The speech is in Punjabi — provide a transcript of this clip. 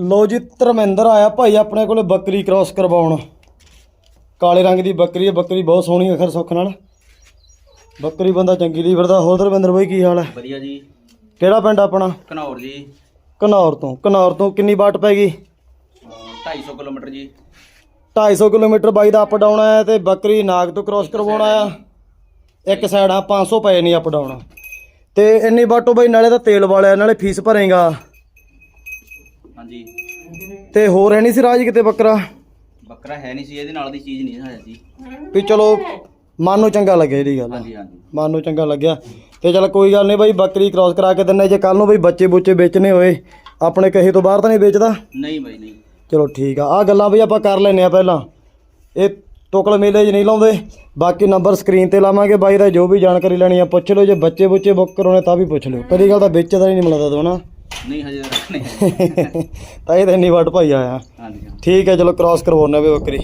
ਲੋ ਜੀ ਧਰਮਿੰਦਰ ਆਇਆ ਭਾਈ ਆਪਣੇ ਕੋਲੇ ਬੱਕਰੀ ਕ੍ਰਾਸ ਕਰਵਾਉਣ। ਕਾਲੇ ਰੰਗ ਦੀ ਬੱਕਰੀ ਹੈ ਬੱਕਰੀ ਬਹੁਤ ਸੋਹਣੀ ਹੈ ਖਰ ਸੁੱਖ ਨਾਲ। ਬੱਕਰੀ ਬੰਦਾ ਚੰਗੀ ਲਈ ਫਿਰਦਾ। ਹੋਰ ਧਰਮਿੰਦਰ ਬਾਈ ਕੀ ਹਾਲ ਹੈ? ਵਧੀਆ ਜੀ। ਕਿਹੜਾ ਪਿੰਡ ਆਪਣਾ? ਘਨੌਰ ਜੀ। ਘਨੌਰ ਤੋਂ। ਘਨੌਰ ਤੋਂ ਕਿੰਨੀ ਬਾਟ ਪੈ ਗਈ? ਅਹ 250 ਕਿਲੋਮੀਟਰ ਜੀ। 250 ਕਿਲੋਮੀਟਰ ਬਾਈ ਦਾ ਅਪ ਡਾਊਨ ਹੈ ਤੇ ਬੱਕਰੀ ਨਾਗ ਤੋਂ ਕ੍ਰਾਸ ਕਰਵਾਉਣਾ ਆ ਇੱਕ ਸਾਈਡ ਆ 500 ਪਏ ਨਹੀਂ ਅਪ ਡਾਊਨ ਤੇ ਇੰਨੀ ਬਾਟੋ ਬਾਈ ਨਾਲੇ ਤਾਂ ਤੇਲ ਵਾਲਿਆ ਨਾਲੇ ਫੀਸ ਭਰੇਗਾ। ਹਾਂਜੀ। ਤੇ ਹੋਰ ਹੈ ਨਹੀਂ ਸੀ ਰਾਜ ਕਿਤੇ ਬੱਕਰਾ? ਬੱਕਰਾ ਹੈ ਨਹੀਂ ਸੀ ਇਹਦੇ ਨਾਲ ਦੀ ਚੀਜ਼ ਨਹੀਂ ਹੈ ਜੀ। ਵੀ ਚਲੋ ਮਨ ਨੂੰ ਚੰਗਾ ਲੱਗਿਆ ਜਿਹੜੀ ਗੱਲ। ਹਾਂਜੀ ਹਾਂਜੀ। ਮਨ ਨੂੰ ਚੰਗਾ ਲੱਗਿਆ। ਤੇ ਚਲ ਕੋਈ ਗੱਲ ਨਹੀਂ ਬਾਈ ਬੱਕਰੀ ਕ੍ਰਾਸ ਕਰਾ ਕੇ ਦਿੰਨੇ ਜੇ ਕੱਲ ਨੂੰ ਬਈ ਬੱਚੇ ਬੁੱਚੇ ਵੇਚਣੇ ਹੋਏ ਆਪਣੇ ਕਹੇ ਤੋਂ ਬਾਹਰ ਤਾਂ ਨਹੀਂ ਵੇਚਦਾ? ਨਹੀਂ ਬਾਈ ਨਹੀਂ। ਚਲੋ ਠੀਕ ਆ। ਆ ਗੱਲਾਂ ਬਈ ਆਪਾਂ ਕਰ ਲੈਨੇ ਆ ਪਹਿਲਾਂ। ਇਹ ਟੋਕਲ ਮੇਲੇ 'ਚ ਨਹੀਂ ਲਾਉਂਦੇ। ਬਾਕੀ ਨੰਬਰ ਸਕਰੀਨ ਤੇ ਲਾਵਾਂਗੇ ਬਾਈ ਦਾ ਜੋ ਵੀ ਜਾਣਕਾਰੀ ਲੈਣੀ ਆ ਪੁੱਛ ਲਓ। ਜੇ ਬੱਚੇ ਬੁੱਚੇ ਬੁੱਕ ਕਰਾਉਣੇ ਤਾਂ ਵੀ ਪੁੱਛ ਲਿਓ। ਪਹਿਲੀ ਗੱਲ ਤਾਂ ਵੇਚਦਾ ਹੀ ਨਹੀਂ ਮਿਲਦਾ ਦੋਣਾ ਨਹੀਂ ਹਜੇ ਨਹੀਂ। ਤਾਂ ਇਹ ਤਾਂ ਇੰਨੀ ਵਾਟ ਭਾਈ ਆਇਆ। ਹਾਂਜੀ ਠੀਕ ਹੈ ਚਲੋ ਕ੍ਰਾਸ ਕਰਵਾਉਣਾ ਵੀ ਬੱਕਰੀ।